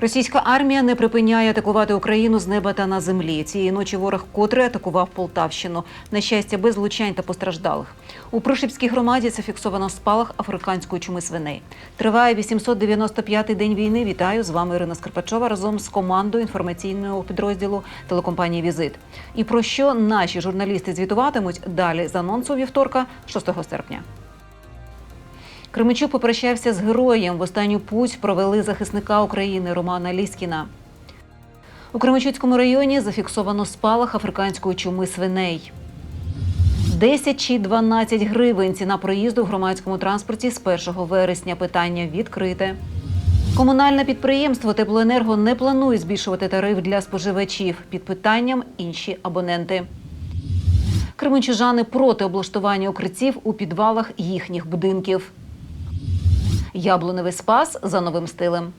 Російська армія не припиняє атакувати Україну з неба та на землі. Цієї ночі ворог котре атакував Полтавщину. На щастя, без влучань та постраждалих. У Прошипській громаді це фіксовано спалах африканської чуми свиней. Триває 895-й день війни. Вітаю з вами Ірина Скрипачова разом з командою інформаційного підрозділу телекомпанії Візит. І про що наші журналісти звітуватимуть далі з анонсу вівторка, 6 серпня. Кременчук попрощався з героєм. В останню путь провели захисника України Романа Ліскіна. У Кременчуцькому районі зафіксовано спалах африканської чуми свиней. 10 чи 12 гривень ціна проїзду в громадському транспорті з 1 вересня. Питання відкрите. Комунальне підприємство Теплоенерго не планує збільшувати тариф для споживачів. Під питанням інші абоненти. Кременчужани проти облаштування укриттів у підвалах їхніх будинків. Яблуневий спас за новим стилем.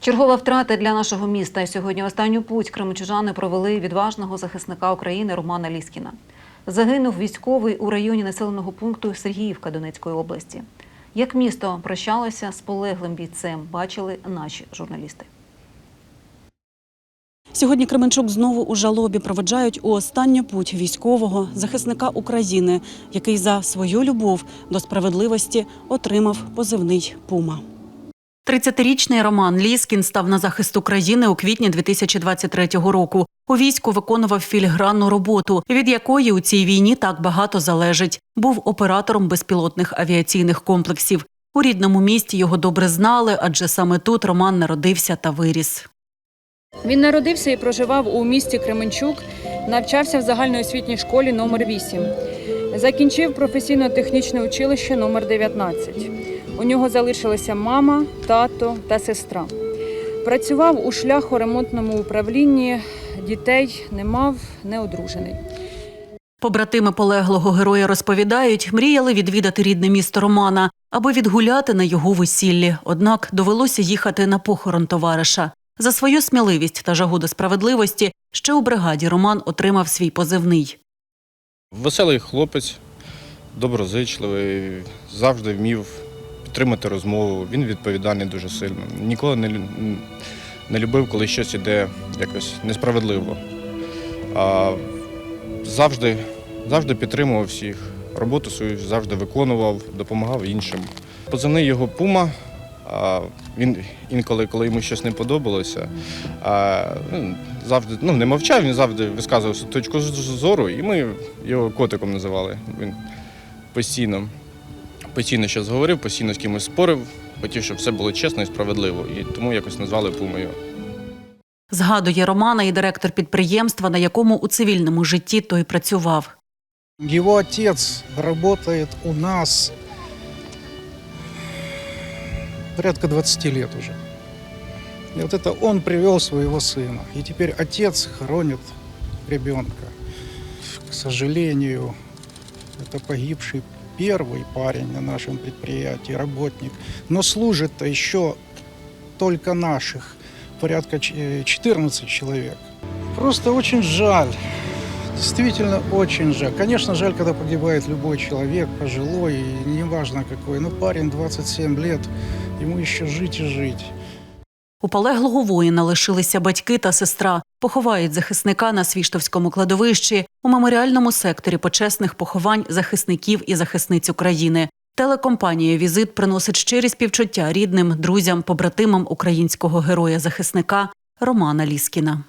Чергова втрата для нашого міста. Сьогодні останню путь кримчужани провели відважного захисника України Романа Ліскіна. Загинув військовий у районі населеного пункту Сергіївка Донецької області. Як місто прощалося з полеглим бійцем, бачили наші журналісти. Сьогодні Кременчук знову у жалобі проведжають у останню путь військового захисника України, який за свою любов до справедливості отримав позивний Пума. 30-річний Роман Ліскін став на захист України у квітні 2023 року. У війську виконував філігранну роботу, від якої у цій війні так багато залежить. Був оператором безпілотних авіаційних комплексів. У рідному місті його добре знали, адже саме тут Роман народився та виріс. Він народився і проживав у місті Кременчук, навчався в загальноосвітній школі номер 8 Закінчив професійно-технічне училище номер 19 У нього залишилися мама, тато та сестра. Працював у шляхоремонтному управлінні, дітей не мав, не одружений. Побратими полеглого героя розповідають, мріяли відвідати рідне місто Романа, аби відгуляти на його весіллі. Однак довелося їхати на похорон товариша. За свою сміливість та жагу до справедливості ще у бригаді Роман отримав свій позивний. Веселий хлопець, доброзичливий, завжди вмів підтримати розмову. Він відповідальний дуже сильно. Ніколи не, не любив, коли щось іде якось несправедливо. А завжди, завжди підтримував всіх. Роботу свою завжди виконував, допомагав іншим. Позивний його пума. Він інколи, коли йому щось не подобалося, ну, завжди ну, не мовчав, він завжди висказував свою точку зору, і ми його котиком називали. Він постійно, постійно щось говорив, постійно з кимось спорив, хотів, щоб все було чесно і справедливо. І тому якось назвали пумою. Згадує Романа і директор підприємства, на якому у цивільному житті той працював. Его отец работает у нас порядка 20 лет уже. И вот это он привел своего сына. И теперь отец хоронит ребенка. К сожалению, это погибший первый парень на нашем предприятии, работник. Но служит еще только наших, порядка ч- э, 14 человек. Просто очень жаль. Действительно очень жаль. Конечно, жаль, когда погибает любой человек, пожилой, неважно какой. Но парень 27 лет, ему ще жить і жить. У полеглого воїна лишилися батьки та сестра. Поховають захисника на Свіштовському кладовищі у меморіальному секторі почесних поховань захисників і захисниць України. Телекомпанія Візит приносить щирі співчуття рідним, друзям, побратимам українського героя-захисника Романа Ліскіна.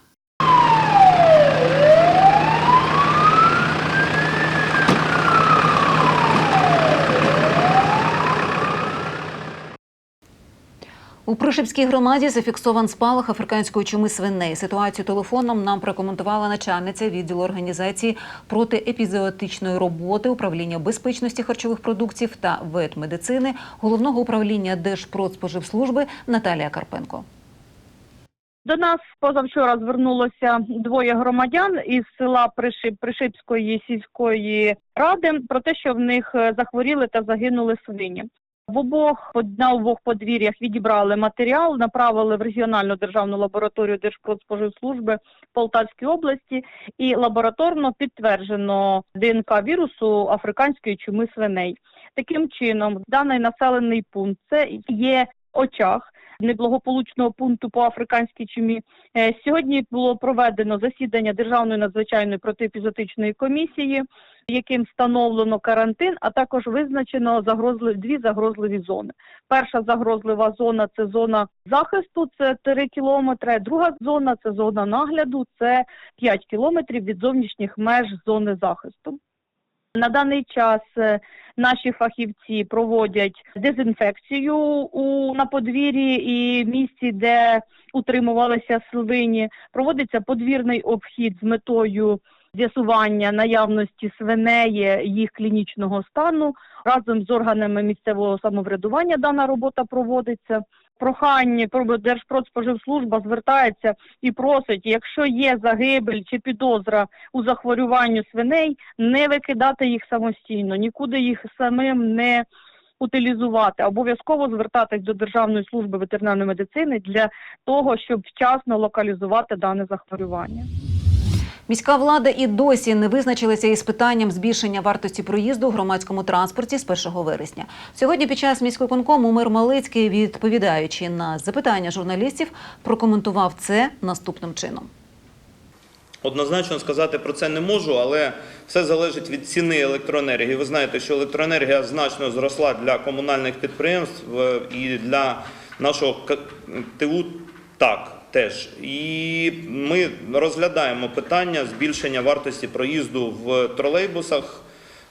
У Пришипській громаді зафіксован спалах африканської чуми свиней. Ситуацію телефоном нам прокоментувала начальниця відділу організації протиепізоотичної роботи управління безпечності харчових продуктів та ветмедицини головного управління Держпродспоживслужби Наталія Карпенко. До нас позавчора звернулося двоє громадян із села Пришип Пришипської сільської ради про те, що в них е, захворіли та загинули свині. В обох на обох подвір'ях відібрали матеріал, направили в регіональну державну лабораторію Держпродспоживслужби Полтавської області і лабораторно підтверджено ДНК вірусу африканської чуми свиней. Таким чином, даний населений пункт це є очаг неблагополучного пункту по африканській чумі. Е, Сьогодні було проведено засідання Державної надзвичайної протиепізотичної комісії, яким встановлено карантин, а також визначено загрозливі дві загрозливі зони. Перша загрозлива зона це зона захисту, це 3 кілометри. Друга зона це зона нагляду, це 5 кілометрів від зовнішніх меж зони захисту. На даний час е, наші фахівці проводять дезінфекцію у на подвір'ї і місці, де утримувалися свині. Проводиться подвірний обхід з метою з'ясування наявності свиней, їх клінічного стану. Разом з органами місцевого самоврядування дана робота проводиться. Прохання про- Держпродспоживслужба звертається і просить, якщо є загибель чи підозра у захворюванню свиней, не викидати їх самостійно, нікуди їх самим не утилізувати. Обов'язково звертатись до Державної служби ветеринарної медицини для того, щоб вчасно локалізувати дане захворювання. Міська влада і досі не визначилася із питанням збільшення вартості проїзду у громадському транспорті з 1 вересня. Сьогодні під час міськвиконкому мер Малицький, відповідаючи на запитання журналістів, прокоментував це наступним чином. Однозначно сказати про це не можу, але все залежить від ціни електроенергії. Ви знаєте, що електроенергія значно зросла для комунальних підприємств е, і для нашого К- ТУ так теж. І ми розглядаємо питання збільшення вартості проїзду в тролейбусах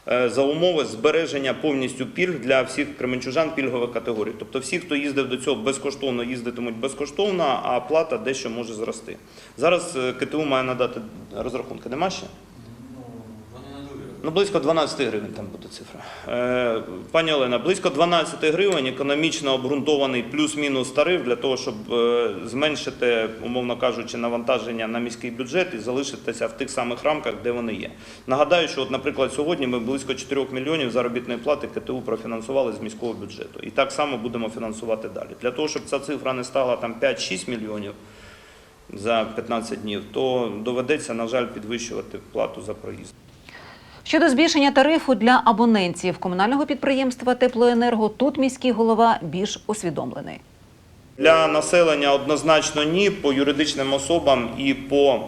е, за умови збереження повністю пільг для всіх кременчужан пільгових категорій. Тобто всі, хто їздив до цього безкоштовно, їздитимуть безкоштовно, а плата дещо може зрости. Зараз е, КТУ має надати розрахунки. Нема ще? Ну, близько 12 гривень там буде цифра. Е, пані Олена, близько 12 гривень економічно обґрунтований плюс-мінус тариф для того, щоб е, зменшити, умовно кажучи, навантаження на міський бюджет і залишитися в тих самих рамках, де вони є. Нагадаю, що, от, наприклад, сьогодні ми близько 4 мільйонів заробітної плати КТУ профінансували з міського бюджету. І так само будемо фінансувати далі. Для того, щоб ця цифра не стала там 5-6 мільйонів за 15 днів, то доведеться, на жаль, підвищувати плату за проїзд. Щодо збільшення тарифу для абонентів комунального підприємства Теплоенерго, тут міський голова більш усвідомлений. Для населення однозначно ні, по юридичним особам і по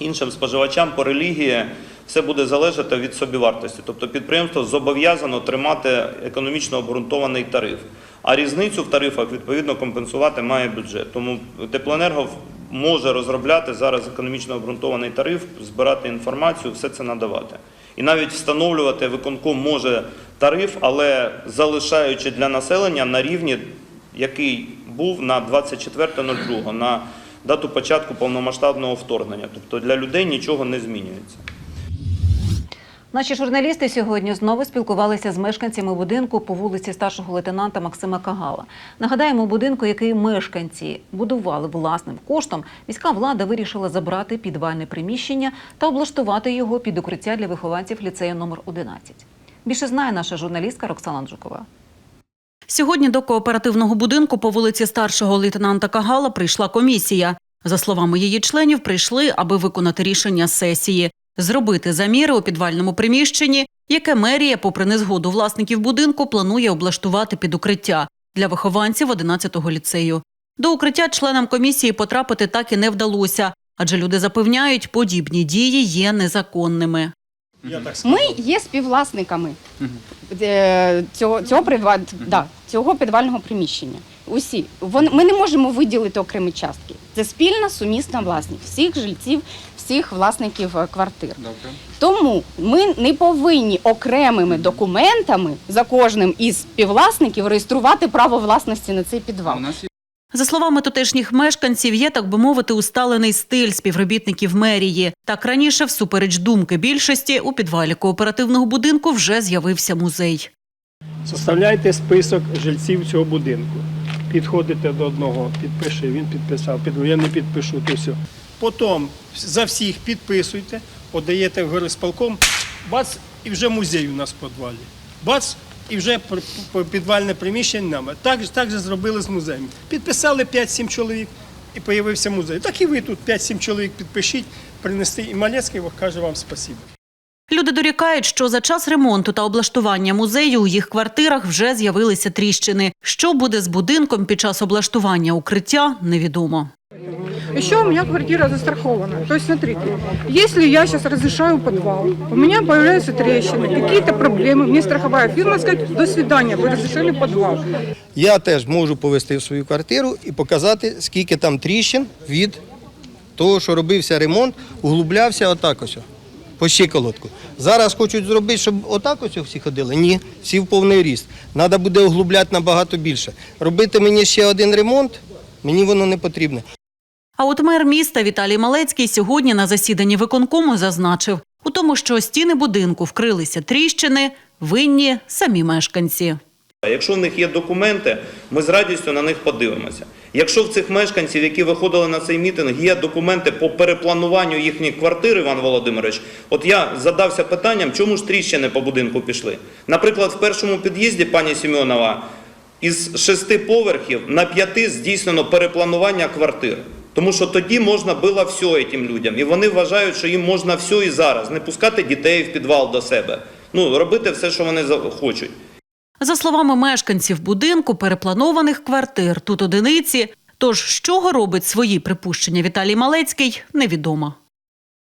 іншим споживачам, по релігії все буде залежати від собівартості. Тобто підприємство зобов'язано тримати економічно обґрунтований тариф. А різницю в тарифах відповідно компенсувати має бюджет. Тому теплоенерго може розробляти зараз економічно обґрунтований тариф, збирати інформацію, все це надавати. І навіть встановлювати виконком може тариф, але залишаючи для населення на рівні, який був на 24.02, на дату початку повномасштабного вторгнення. Тобто для людей нічого не змінюється. Наші журналісти сьогодні знову спілкувалися з мешканцями будинку по вулиці старшого лейтенанта Максима Кагала. Нагадаємо, будинку, який мешканці будували власним коштом, міська влада вирішила забрати підвальне приміщення та облаштувати його під укриття для вихованців ліцею номер 11. Більше знає наша журналістка Роксана Джукова. Сьогодні до кооперативного будинку по вулиці старшого лейтенанта Кагала прийшла комісія. За словами її членів, прийшли, аби виконати рішення сесії, зробити заміри у підвальному приміщенні, яке мерія, попри незгоду власників будинку, планує облаштувати під укриття для вихованців 11-го ліцею. До укриття членам комісії потрапити так і не вдалося, адже люди запевняють, подібні дії є незаконними. Ми є співвласниками цього, цього, прива- да, цього підвального приміщення. Усі. Вон- Ми не можемо виділити окремі частки. Це спільна сумісна власність всіх жильців, всіх власників е, квартир. Тому ми не повинні окремими документами за кожним із співвласників реєструвати право власності на цей підвал. За словами тутешніх мешканців, є, так би мовити, усталений стиль співробітників мерії. Так раніше, всупереч думки більшості, у підвалі кооперативного будинку вже з'явився музей. Составляйте список жильців цього будинку. Підходите до одного, підпиши, він підписав, підпишу, я не підпишу, то все. Потім за всіх підписуйте, подаєте в горисполком, бац, і вже музей у нас в підвалі. Бац, і вже підвальне приміщення нами. Так, так же зробили з музеєм. Підписали 5-7 чоловік і з'явився музей. Так і ви тут 5-7 чоловік підпишіть, принести, і Малецький каже вам спасибо. Люди дорікають, що за час ремонту та облаштування музею у їх квартирах вже з'явилися тріщини. Що буде з будинком під час облаштування укриття, невідомо Еще у меня квартира застрахована. То есть, смотрите, если я сейчас разрешаю подвал, у меня появляются трещины, какие-то проблемы, мне страховая фирма сказать, до свидания, вы разрешили подвал. Я теж можу повести в свою квартиру і показати, скільки там тріщин від того, що робився ремонт, углублявся отак ось. По щиколотку. Зараз хочуть зробити, щоб отак ось всі ходили. Ні, всі в повний ріст. Треба буде углубляти набагато більше. Робити мені ще один ремонт, мені воно не потрібно. А от мер міста Віталій Малецький сьогодні на засіданні виконкому зазначив, у тому, що стіни будинку вкрилися тріщини, винні самі мешканці. Якщо в них є документи, ми з радістю на них подивимося. Якщо в цих мешканців, які виходили на цей мітинг, є документи по переплануванню їхніх квартир, Іван Володимирович, от я задався питанням, чому ж тріщини по будинку пішли. Наприклад, в першому під'їзді пані Сімеонова із шести поверхів на п'яти здійснено перепланування квартир. Тому що тоді можна було все цим людям. І вони вважають, що їм можна все і зараз, не пускати дітей в підвал до себе. Ну, робити все, що вони за- хочуть. За словами мешканців будинку, перепланованих квартир тут одиниці. Тож, з чого робить свої припущення Віталій Малецький, невідомо.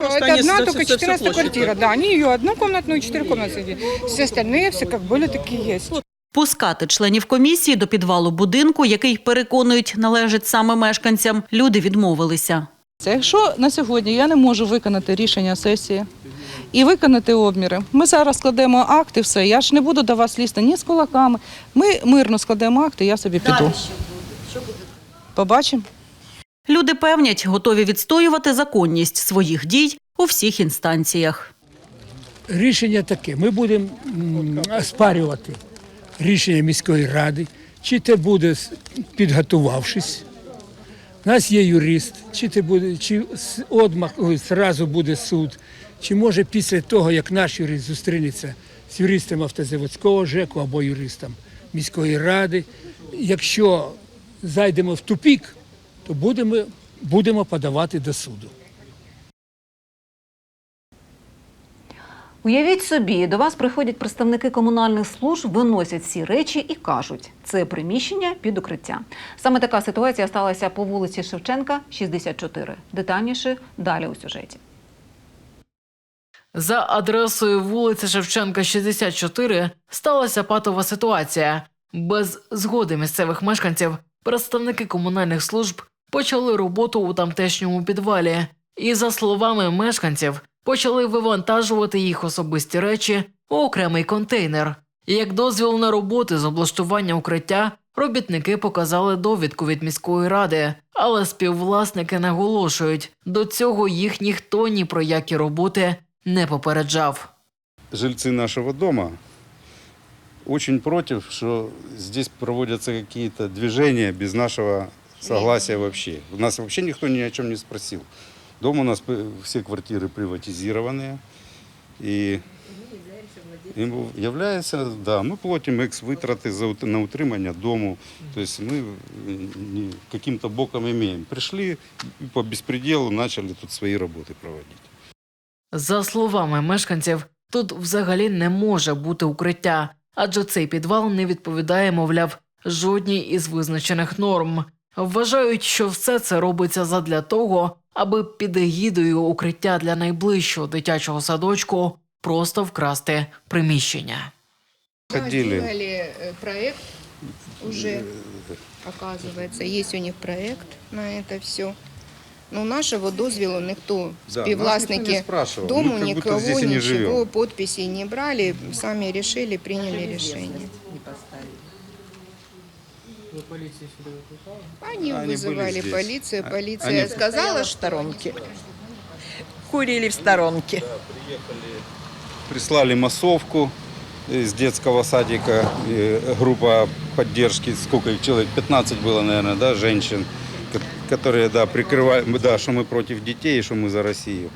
Это одна только 14 квартира, да, они ее однокомнатную и четырехкомнатную. Все остальные все как были, такие есть. Пускати членів комісії до підвалу будинку, який переконують належить саме мешканцям, люди відмовилися. Це якщо на сьогодні я не можу виконати рішення сесії і виконати обміри, ми зараз складемо акти, все. Я ж не буду до вас лізти ні з кулаками. Ми мирно складемо акти, я собі піду. Побачимо. Люди певнять, готові відстоювати законність своїх дій у всіх інстанціях. Рішення таке. Ми будемо м, оспарювати рішення міської ради, чи те буде підготувавшись. У нас є юрист, чи це буде, чи одмах ой, зразу буде суд, чи може після того, як наш юрист зустрінеться з юристом автозаводського ЖЕКу або юристом міської ради. Якщо зайдемо в тупік, то будемо, будемо подавати до суду. Уявіть собі, до вас приходять представники комунальних служб, виносять всі речі і кажуть, це приміщення під укриття. Саме така ситуація сталася по вулиці Шевченка, 64. Детальніше далі у сюжеті. За адресою вулиці Шевченка, 64, сталася патова ситуація. Без згоди місцевих мешканців представники комунальних служб почали роботу у тамтешньому підвалі, і, за словами мешканців, почали вивантажувати їх особисті речі у окремий контейнер. Як дозвіл на роботи з облаштування укриття, робітники показали довідку від міської ради, але співвласники наголошують, до цього їх ніхто ні про які роботи не попереджав. жильцы нашего дома очень против, что здесь проводятся какие-то движения без нашего согласия вообще. У нас вообще никто ни о чем не спросил. Дом у нас п- все квартиры приватизированные. И им является, да, мы платим экс-вытраты за, ут- на утримание дому. То есть мы э, не- каким-то боком имеем. Пришли и по беспределу начали тут свои работы проводить. За словами мешканців, тут взагалі не може бути укриття, адже цей підвал не відповідає, мовляв, жодній із визначених норм. Вважають, що все це робиться задля того, аби під егідою укриття для найближчого дитячого садочку просто вкрасти приміщення. Ходили. э, проект уже, оказывается, есть у них проект на это все. Но нашего дозвелу никто, Да, нас никто не співвласники спрашивал. дому, Мы как будто никого, здесь и не ничего, живем. подписей не брали, сами решили, приняли решение. Они Они были вызывали здесь. полицию, А- полиция они- сказала, что сторонке. Курили в сторонке. Прислали массовку из детского садика, э, группа поддержки, сколько их человек, 15 было, наверное, да, женщин, ко- которые, да, прикрывали, да, что мы против детей, что мы за Россию.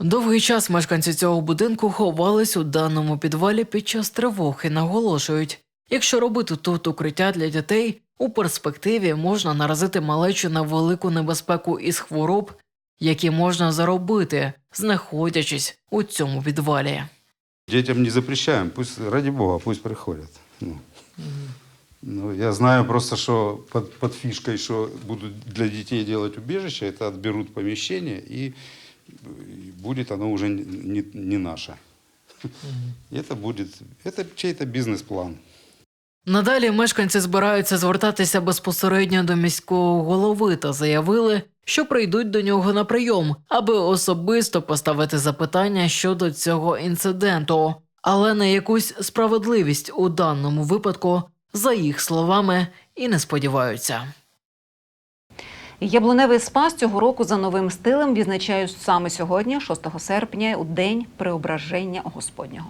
Довгий час мешканці цього будинку ховались у даному підвалі під час тривог і наголошують, якщо робити тут укриття для дітей, у перспективі можна наразити малечу на велику небезпеку із хвороб які можна заробити, знаходячись у цьому підвалі. Детям не запрещаем, пусть, ради бога, пусть приходят. Ну, ну, я знаю просто, что под, под фишкой, что будут для детей делать убежище, это отберут помещение, и, и будет оно уже не, не наше. Это будет, это чей-то бизнес-план. Надалі мешканці збираються звертатися безпосередньо до міського голови та заявили, що прийдуть до нього на прийом, аби особисто поставити запитання щодо цього інциденту. Але на якусь справедливість у даному випадку, за їх словами, і не сподіваються. Яблуневий спас цього року за новим стилем відзначають саме сьогодні, 6 серпня, у день преображення Господнього.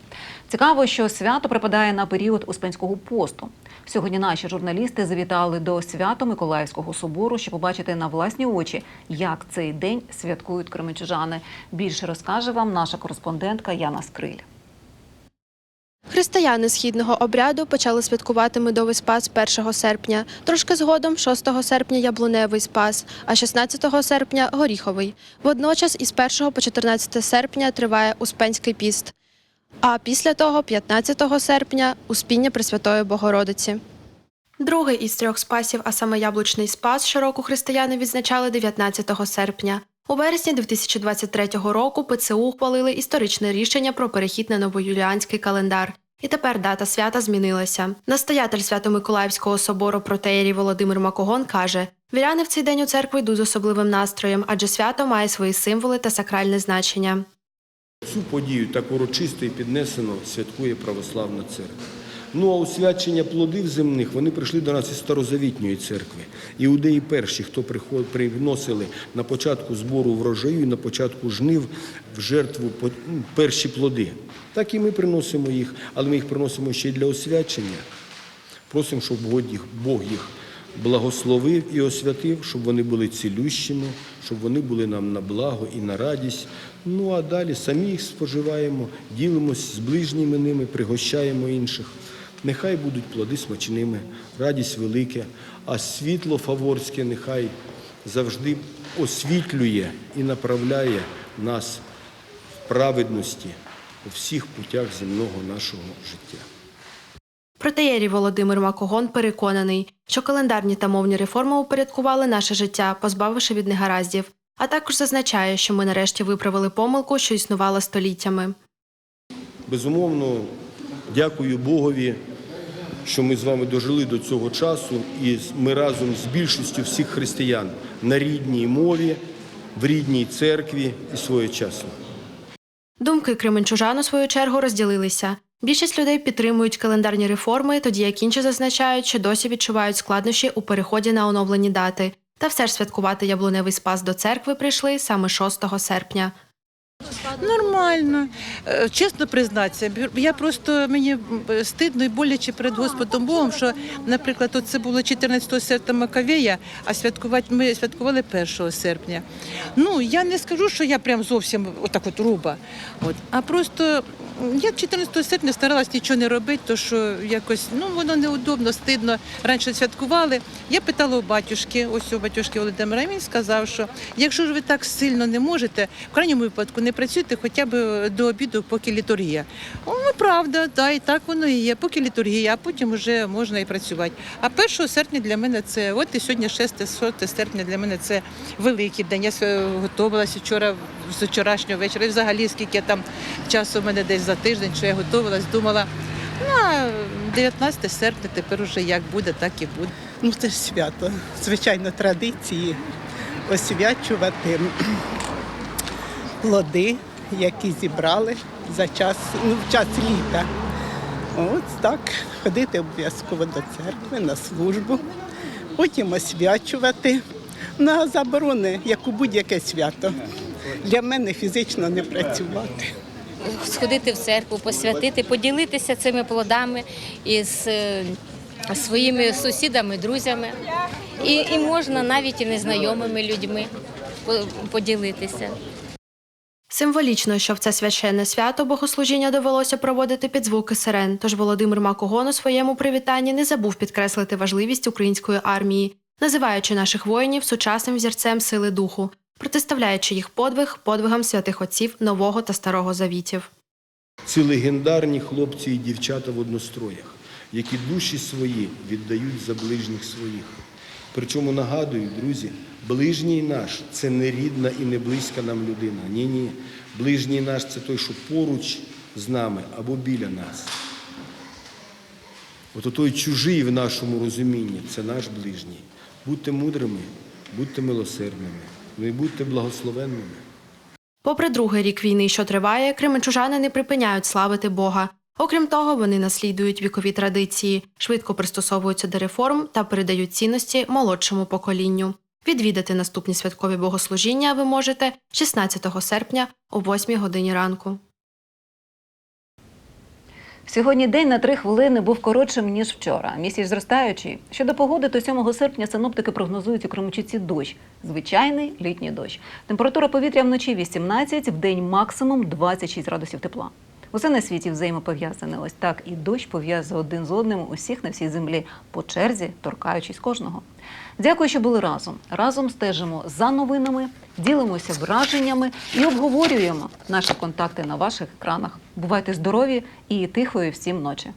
Цікаво, що свято припадає на період Успенського посту. Сьогодні наші журналісти завітали до Свято-Миколаївського собору, щоб побачити на власні очі, як цей день святкують кременчужани. Більше розкаже вам наша кореспондентка Яна Скриль. Християни східного обряду почали святкувати медовий спас 1 серпня. Трошки згодом 6 серпня яблуневий спас, а 16 серпня горіховий. Водночас із 1 по 14 серпня триває Успенський піст. А після того, 15 серпня, Успіння Пресвятої Богородиці. Другий із трьох спасів, а саме яблучний спас, щороку християни відзначали 19 серпня. У вересні 2023 року ПЦУ ухвалили історичне рішення про перехід на новоюліанський календар. І тепер дата свята змінилася. Настоятель Свято-Миколаївського собору протеєрій Володимир Макогон каже: віряни в цей день у церкву йдуть з особливим настроєм, адже свято має свої символи та сакральне значення. Цю подію так урочисто і піднесено святкує православна церква. Ну а освячення плодів земних вони прийшли до нас із старозавітньої церкви. Іудеї перші, хто приносили на початку збору врожаю, і на початку жнив в жертву ну, перші плоди. Так і ми приносимо їх, але ми їх приносимо ще й для освячення. Просимо, щоб Бог їх благословив і освятив, щоб вони були цілющими, щоб вони були нам на благо і на радість. Ну а далі самі їх споживаємо, ділимось з ближніми ними, пригощаємо інших. Нехай будуть плоди смачними, радість велика, а світло фаворське нехай завжди освітлює і направляє нас в праведності у всіх путях земного нашого життя. Протеєрій Володимир Макогон переконаний, що календарні та мовні реформи упорядкували наше життя, позбавивши від негараздів. А також зазначає, що ми нарешті виправили помилку, що існувала століттями. Безумовно, дякую Богові, що ми з вами дожили до цього часу, і ми разом з більшістю всіх християн на рідній мові, в рідній церкві і своєчасно. Думки кременчужан у свою чергу розділилися. Більшість людей підтримують календарні реформи, тоді як інші зазначають, що досі відчувають складнощі у переході на оновлені дати. Та все ж святкувати яблуневий спас до церкви прийшли саме 6 серпня. Нормально. Е, Чесно признатися, я просто мені стидно і боляче перед Господом Богом, що, наприклад, це було 14 серпня Маковея, а святкувати ми святкували 1 серпня. Ну, я не скажу, що я прям зовсім отак от руба. От, а просто я 14 серпня старалась нічого не робити, то що якось ну воно неудобно, стидно. Раніше святкували. Я питала у батюшки, ось у батюшки Володимира, він сказав, що якщо ж ви так сильно не можете, в крайньому випадку не працюйте хоча б до обіду, поки літургія. Ну, правда, да, і так воно і є, поки літургія, а потім вже можна і працювати. А 1 серпня для мене це, от і сьогодні 6 серпня для мене це великий день. Я готувалася вчора з вчорашнього вечора. І взагалі, скільки там часу в мене десь за тиждень, що я готувалась, думала. Ну, 19 серпня тепер уже як буде, так і буде. Ну, це ж свято. Звичайно, традиції освячувати плоди, які зібрали за час, ну, в час літа. От так, ходити обов'язково до церкви на службу, потім освячувати. На заборони, як у будь-яке свято. Для мене фізично не працювати. сходити в церкву, посвятити, поділитися цими плодами із е, своїми сусідами, друзями. І, і можна навіть і незнайомими людьми поділитися. Символічно, що в це священне свято богослужіння довелося проводити під звуки сирен. Тож Володимир Макогон у своєму привітанні не забув підкреслити важливість української армії, називаючи наших воїнів сучасним взірцем сили духу. протиставляючи їх подвиг подвигам святих отців Нового та Старого Завітів. Це легендарні хлопці і дівчата в одностроях, які душі свої віддають за ближніх своїх. Причому нагадую, друзі, ближній наш це не рідна і не близька нам людина. Ні, ні. Ближній наш це той, що поруч з нами або біля нас. От той чужий в нашому розумінні це наш ближній. Будьте мудрими, будьте милосердними, ну і будьте благословенними. Попри другий рік війни, що триває, кременчужани не припиняють славити Бога. Окрім того, вони наслідують вікові традиції, швидко пристосовуються до реформ та передають цінності молодшому поколінню. Відвідати наступні святкові богослужіння ви можете 16 серпня о 8 годині ранку. Сьогодні день на три хвилини був коротшим ніж вчора. Місяць зростаючий. Щодо погоди, то 7 серпня синоптики прогнозують у Кременчуці дощ. Звичайний літній дощ. Температура повітря вночі 18, в день максимум 26 градусів тепла. Усе на світі взаємопов'язане. Ось так і дощ пов'язує один з одним усіх на всій землі, по черзі торкаючись кожного. Дякую, що були разом. Разом стежимо за новинами, ділимося враженнями і обговорюємо наші контакти на ваших екранах. Бувайте здорові і тихої всім ночі.